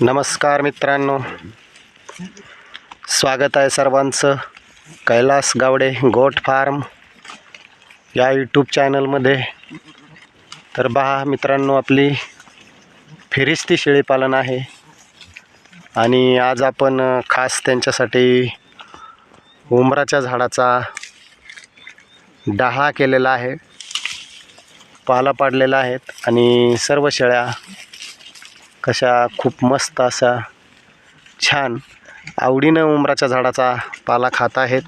नमस्कार मित्रांनो. स्वागत आहे सर्वांचं. कैलास गावडे गोट फार्म या यूट्यूब चॅनलमध्ये. तर पहा मित्रांनो आपली फिरिस्ती शेळीपालन आहे. आणि आज आपण खास त्यांच्यासाठी उमराच्या झाडाचा डहा केलेला आहे. पाला पाडलेला आहेत. आणि सर्व शेळ्या कशा खूप मस्त अशा छान आवडीनं उमराच्या झाडाचा पाला खात आहेत.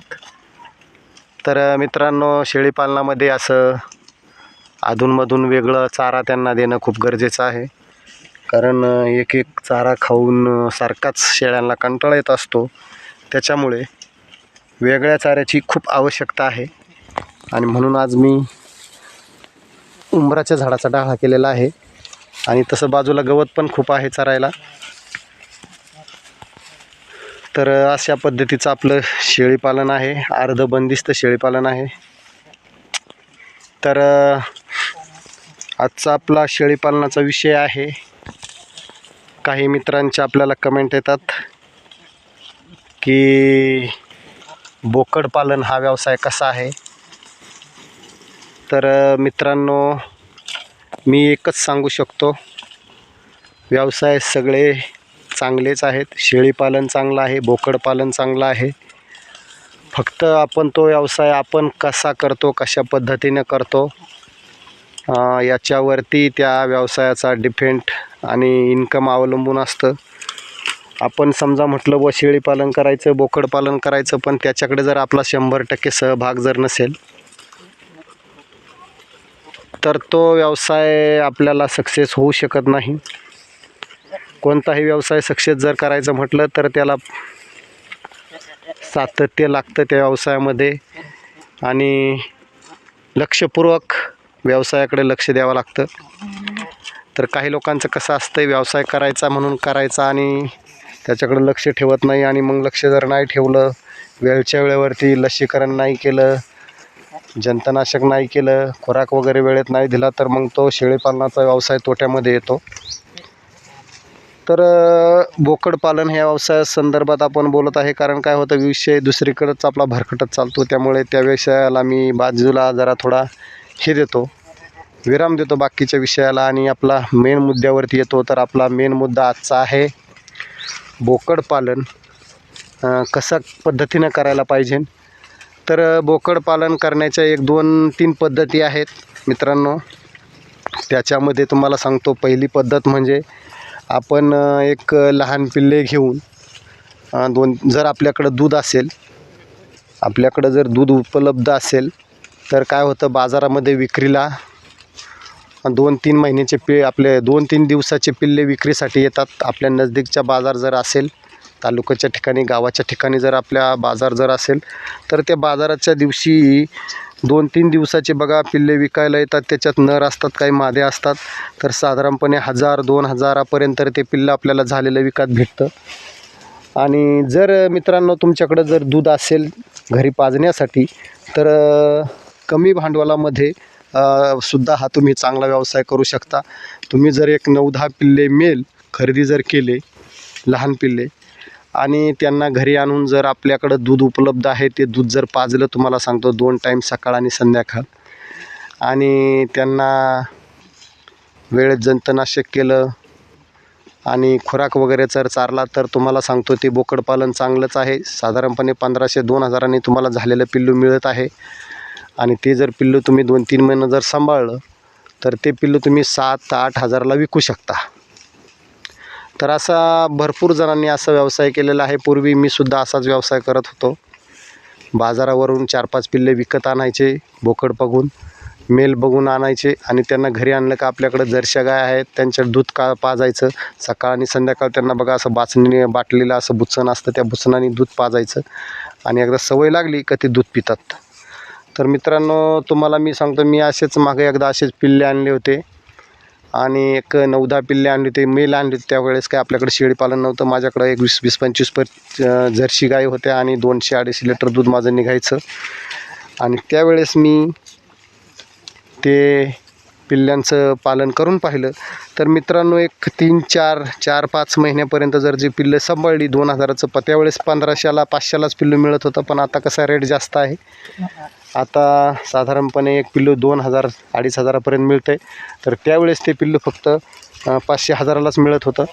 तर मित्रांनो शेळीपालनामध्ये असं अधूनमधून वेगळं चारा त्यांना देणं खूप गरजेचं आहे. कारण एक एक चारा खाऊन सारखाच शेळ्यांना कंटाळा येत असतो. त्याच्यामुळे वेगळ्या चाऱ्याची खूप आवश्यकता आहे. आणि म्हणून आज मी उंबराच्या झाडाचा डाळा केलेला आहे. आणि तसं बाजूला गवत पण खूप आहे चरायला. तर अशा पद्धतीचं आपलं शेळीपालन आहे. अर्ध बंदिस्त शेळीपालन आहे. तर आजचा आपला शेळीपालनाचा विषय आहे. काही मित्रांचे आपल्याला कमेंट येतात की बोकड पालन हा व्यवसाय कसा आहे? तर मित्रांनो मी एकच सांगू शकतो. व्यवसाय सगळे चांगलेच आहेत. शेळीपालन चांगलं आहे बोकडपालन चांगलं आहे. फक्त आपण तो व्यवसाय आपण कसा करतो कशा पद्धतीने करतो याच्यावरती त्या व्यवसायाचा डिफेंट आणि इन्कम अवलंबून असतं. आपण समजा म्हटलं व शेळीपालन करायचं बोकडपालन करायचं पण त्याच्याकडे जर आपला शंभर टक्के सहभाग जर नसेल तर तो व्यवसाय आपल्याला सक्सेस होऊ शकत नाही. कोणताही व्यवसाय सक्सेस जर करायचं म्हटलं तर त्याला सातत्य लागतं त्या व्यवसायामध्ये. आणि लक्षपूर्वक व्यवसायाकडे लक्ष द्यावं लागतं. तर काही लोकांचं कसं असतं व्यवसाय करायचा म्हणून करायचा आणि त्याच्याकडे लक्ष ठेवत नाही आणि मग लक्ष जर नाही ठेवलं वेळच्या वेळेवरती लसीकरण नाही केलं जंतनाशक नाही केलं खुराक वगैरे वेळेत नाही दिला तर मग तो शेळीपालनाचा व्यवसाय तोट्यामध्ये येतो. तर बोकडपालन ह्या व्यवसाया संदर्भात आपण बोलत आहे. कारण काय होतं विषय दुसरीकडंच आपला भरकटत चालतो. त्यामुळे त्या व्यवसायाला मी बाजूला जरा थोडा हे देतो विराम देतो बाकीच्या विषयाला. आणि आपला मेन मुद्द्यावरती येतो तर आपला मेन मुद्दा आजचा आहे बोकडपालन कसं पद्धतीनं करायला पाहिजे? तर बोकड बोकडपालन करण्याच्या एक दोन तीन पद्धती आहेत मित्रांनो. त्याच्यामध्ये तुम्हाला सांगतो पहिली पद्धत म्हणजे आपण एक लहान पिल्ले घेऊन दोन जर आपल्याकडं दूध असेल आपल्याकडं जर दूध उपलब्ध असेल तर काय होतं बाजारामध्ये विक्रीला दोन तीन महिन्याचे पि आपले दोन तीन दिवसाचे पिल्ले विक्रीसाठी येतात. आपल्या नजदीकच्या बाजार जर असेल तालुक्याच्या ठिकाणी गावाच्या ठिकाणी जर आपल्या बाजार जर असेल तर त्या बाजाराच्या दिवशी दोन तीन दिवसाचे बघा पिल्ले विकायला येतात त्याच्यात नर असतात काही मादे असतात. तर साधारणपणे हजार दोन हजारापर्यंत ते पिल्लं आपल्याला झालेलं विकत भेटतं. आणि जर मित्रांनो तुमच्याकडं जर दूध असेल घरी पाजण्यासाठी तर कमी भांडवलामध्ये सुद्धा हा तुम्ही चांगला व्यवसाय करू शकता. तुम्ही जर एक नऊ दहा पिल्ले मेल खरेदी जर केले लहान पिल्ले आणि त्यांना घरी आणून जर आपल्याकडं दूध उपलब्ध आहे ते दूध जर पाजलं तुम्हाला सांगतो दोन टाईम सकाळ आणि संध्याकाळ. आणि त्यांना वेळेत जंतनाशक केलं आणि खुराक वगैरे जर चारला तर तुम्हाला सांगतो ते बोकडपालन चांगलंच आहे. साधारणपणे पंधराशे दोन हजारांनी तुम्हाला झालेलं पिल्लू मिळत आहे. आणि ते जर पिल्लू तुम्ही दोन तीन महिनं जर सांभाळलं तर ते पिल्लू तुम्ही सात आठ हजाराला विकू शकता. तर असा भरपूर जणांनी असा व्यवसाय केलेला आहे. पूर्वी मी सुद्धा असाच व्यवसाय करत होतो. बाजारावरून चार पाच पिल्ले विकत आणायचे बोकड बघून मेल बघून आणायचे आणि त्यांना घरी आणलं का आपल्याकडं जर्शा गाय आहेत त्यांच्या दूध का पाजायचं? सकाळ आणि संध्याकाळ त्यांना बघा असं बाचणीने बाटलेलं असं बुचण असतं त्या बुचणाने दूध पाजायचं आणि एकदा सवय लागली का ते दूध पितात. तर मित्रांनो तुम्हाला मी सांगतो मी असेच मागे एकदा असेच पिल्ले आणले होते. आणि एक नऊ दहा पिल्ले आणली होते मेल आणली होती त्यावेळेस काय आपल्याकडे शेळीपालन नव्हतं. माझ्याकडं एक वीस वीस पंचवीस पर जर्शी गाय होत्या आणि दोनशे अडीचशे लिटर दूध माझं निघायचं. आणि त्यावेळेस मी ते पिल्ल्यांचं पालन करून पाहिलं. तर मित्रांनो एक तीन चार चार पाच महिन्यापर्यंत जर जी पिल्लं सांभाळली दोन हजाराचं प त्यावेळेस पंधराशेला पाचशेलाच पिल्लू मिळत होतं पण आता कसा रेट जास्त आहे? आता साधारणपणे एक पिल्लू दोन हजार अडीच हजारापर्यंत मिळतं आहे तर त्यावेळेस ते पिल्लू फक्त पाचशे हजारालाच मिळत होतं.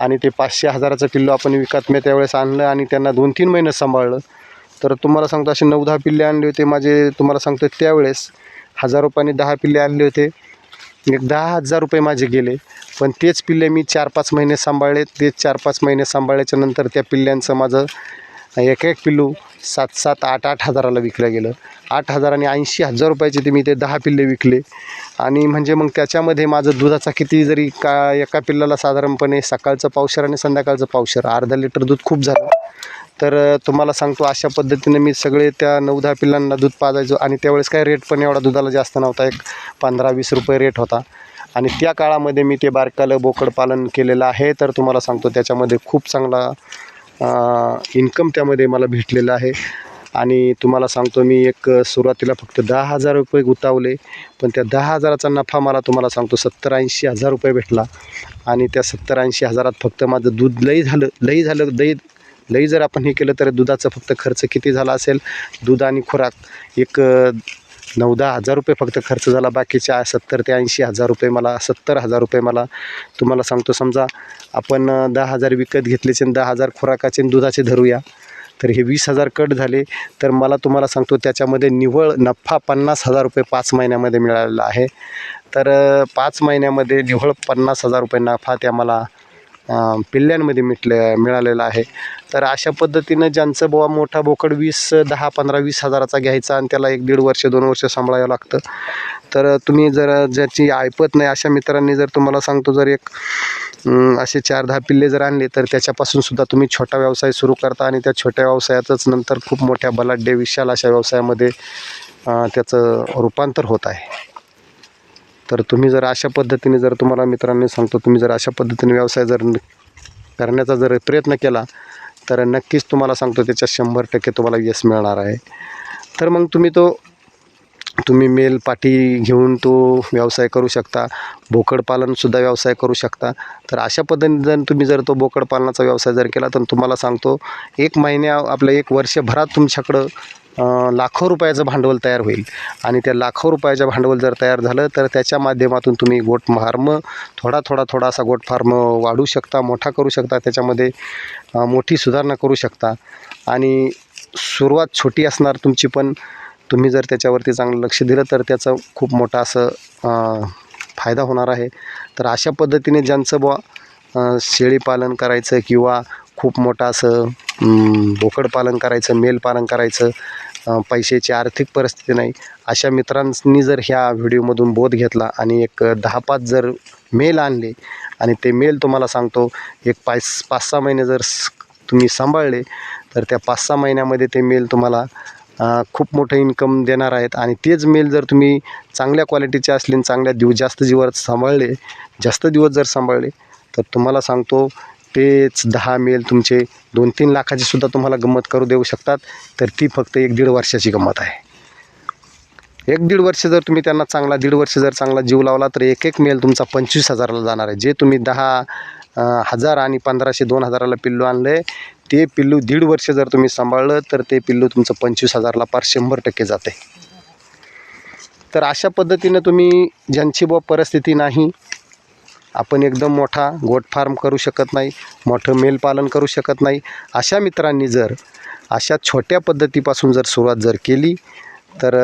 आणि ते पाचशे हजाराचं पिल्लू आपण विकत मी त्यावेळेस आणलं आणि त्यांना दोन तीन महिने सांभाळलं. तर तुम्हाला सांगतो असे नऊ दहा पिल्ले आणले होते माझे. तुम्हाला सांगतो त्यावेळेस हजार रुपयाने दहा पिल्ले आणले होते. एक दहा हजार रुपये माझे गेले. पण तेच पिल्ले मी चार पाच महिने सांभाळले. तेच चार पाच महिने सांभाळल्याच्यानंतर त्या पिल्ल्यांचं माझं एक एक पिल्लू सात सात आठ आठ हजाराला विकलं गेलं. आठ हजार आणि ऐंशी हजार रुपयाचे ते मी ते दहा पिल्ले विकले. आणि म्हणजे मग त्याच्यामध्ये माझं दुधाचा किती जरी का एका पिल्लाला साधारणपणे सकाळचं पावशर आणि संध्याकाळचं पावशर अर्धा लिटर दूध खूप झालं. तर तुम्हाला सांगतो अशा पद्धतीने मी सगळे त्या नऊ दहा पिल्लांना दूध पाजायचो आणि त्यावेळेस काय रेट पण एवढा दुधाला जास्त नव्हता. एक पंधरा वीस रुपये रेट होता. आणि त्या काळामध्ये मी ते बारकालं बोकड पालन केलेलं आहे. तर तुम्हाला सांगतो त्याच्यामध्ये खूप चांगला इन्कम त्यामध्ये मला भेटलेलं आहे. आणि तुम्हाला सांगतो मी एक सुरुवातीला फक्त दहा हजार रुपये गुतावले पण त्या दहा हजाराचा नफा मला तुम्हाला सांगतो सत्तर ऐंशी हजार रुपये भेटला. आणि त्या सत्तर ऐंशी हजारात फक्त माझं दूध लई झालं लई झालं दही लई जर आपण हे केलं तर दुधाचा फक्त खर्च किती झाला असेल? दूध आणि खुराक. एक नऊ दहा हजार रुपये फक्त खर्च झाला बाकीच्या सत्तर ते ऐंशी हजार रुपये मला सत्तर हजार रुपये मला. तुम्हाला सांगतो समजा आपण दहा हजार विकत घेतलेचे आणि दहा हजार खुराकाचे दुधाचे धरूया तर हे वीस हजार कट झाले. तर मला तुम्हाला सांगतो त्याच्यामध्ये निव्वळ नफा पन्नास हजार रुपये पाच महिन्यामध्ये मिळालेला आहे. तर पाच महिन्यामध्ये निव्वळ पन्नास हजार रुपये नफा त्या मला पिल्ल्यांमध्ये मिटले मिळालेला आहे. तर अशा पद्धतीनं ज्यांचं बुवा मोठा बोकड वीस दहा पंधरा वीस हजाराचा घ्यायचा आणि त्याला एक दीड वर्ष दोन वर्ष सांभाळावं लागतं. तर तुम्ही जर ज्याची ऐपत नाही अशा मित्रांनी जर तुम्हाला सांगतो जर एक असे चार दहा पिल्ले जर आणले तर त्याच्यापासून सुद्धा तुम्ही छोटा व्यवसाय सुरू करता आणि त्या छोट्या व्यवसायातच नंतर खूप मोठ्या बलाढ्य विशाल अशा व्यवसायामध्ये त्याचं रूपांतर होत आहे. तर तुम्ही जर अशा पद्धतीने जर तुम्हाला मित्रांनी सांगतो तुम्ही जर अशा पद्धतीने व्यवसाय जर करण्याचा जर प्रयत्न केला तर नक्कीच तुम्हाला सांगतो त्याच्यात शंभर टक्के तुम्हाला यश मिळणार आहे. तर मग तुम्ही तो तुम्ही मेल पाठी घेऊन तो व्यवसाय करू शकता. बोकडपालनसुद्धा व्यवसाय करू शकता. तर अशा पद्धतीने जर तुम्ही जर तो बोकडपालनाचा व्यवसाय जर केला तर तुम्हाला सांगतो एक महिन्या आपल्या एक वर्षभरात तुमच्याकडं लाखो रुपयाचं भांडवल तयार होईल. आणि त्या लाखो रुपयाचं भांडवल जर तयार झालं तर त्याच्या माध्यमातून तुम्ही गोट फार्म थोडा थोडा थोडासा गोट फार्म वाढवू शकता मोठा करू शकता त्याच्यामध्ये मोठी सुधारणा करू शकता. आणि सुरुवात छोटी असणार तुमची पण तुम्ही जर त्याच्यावरती चांगलं लक्ष दिलं तर त्याचं खूप मोठा असं फायदा होणार आहे. तर अशा पद्धतीने ज्यांचं बुवा शेळीपालन करायचं किंवा खूप मोठं असं बोकड पालन करायचं मेल पालन करायचं पैशाची आर्थिक परिस्थिती नाही. अशा मित्रांनी जर ह्या व्हिडिओमधून बोध घेतला आणि एक दहा पाच जर मेल आणले आणि ते मेल तुम्हाला सांगतो एक पाच पाच सहा महिने जर तुम्ही सांभाळले तर त्या पाच सहा महिन्यामध्ये ते मेल तुम्हाला खूप मोठं इन्कम देणार आहेत. आणि तेच मेल जर तुम्ही चांगल्या क्वालिटीचे असले आणि चांगल्या दिव जास्त दिवस सांभाळले जास्त दिवस जर सांभाळले तर तुम्हाला सांगतो तेच दहा मेल तुमचे दोन तीन लाखाची सुद्धा तुम्हाला गंमत करू देऊ शकतात तर ती फक्त एक दीड वर्षाची गंमत आहे. एक दीड वर्ष जर तुम्ही त्यांना चांगला दीड वर्ष जर चांगला जीव लावला तर एक एक मेल तुमचा पंचवीस हजाराला जाणार आहे. जे तुम्ही दहा हजार आणि पंधराशे दोन हजाराला पिल्लू आणले ते पिल्लू दीड वर्ष जर तुम्ही सांभाळलं तर ते पिल्लू तुमचं पंचवीस हजारला पार शंभर टक्के जाते. तर अशा पद्धतीनं तुम्ही ज्यांची बुवा परिस्थिती नाही आपण एकदम मोठा गोट फार्म करू शकत नाही मोठं मेलपालन करू शकत नाही. अशा मित्रांनी जर अशा छोट्या पद्धतीपासून जर सुरुवात जर केली तर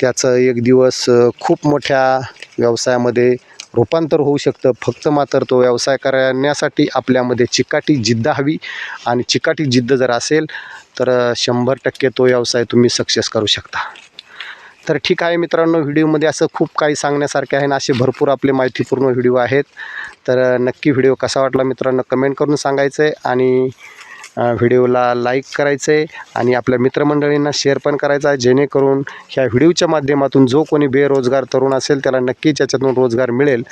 त्याचं एक दिवस खूप मोठ्या व्यवसायामध्ये रूपांतर होऊ शकतं. फक्त मात्र तो व्यवसाय करण्यासाठी आपल्यामध्ये चिकाटी जिद्द हवी आणि चिकाटी जिद्द जर असेल तर शंभर टक्के तो व्यवसाय तुम्ही सक्सेस करू शकता. तर ठीक आहे मित्रांनो व्हिडिओमध्ये असं खूप काही सांगण्यासारखे आहे आणि असे भरपूर आपले माहितीपूर्ण व्हिडिओ आहेत. तर नक्की व्हिडिओ कसा वाटला मित्रांनो कमेंट करून सांगायचं आहे आणि व्हिडिओला लाईक करायचं आहे आणि आपल्या मित्रमंडळींना शेअर पण करायचं आहे जेणेकरून ह्या व्हिडिओच्या माध्यमातून जो कोणी बेरोजगार तरुण असेल त्याला नक्कीच याच्यातून रोजगार मिळेल.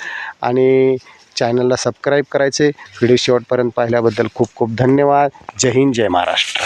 आणि चॅनलला सबस्क्राईब करायचे. व्हिडिओ शेवटपर्यंत पाहिल्याबद्दल खूप खूप धन्यवाद. जय हिंद जय महाराष्ट्र.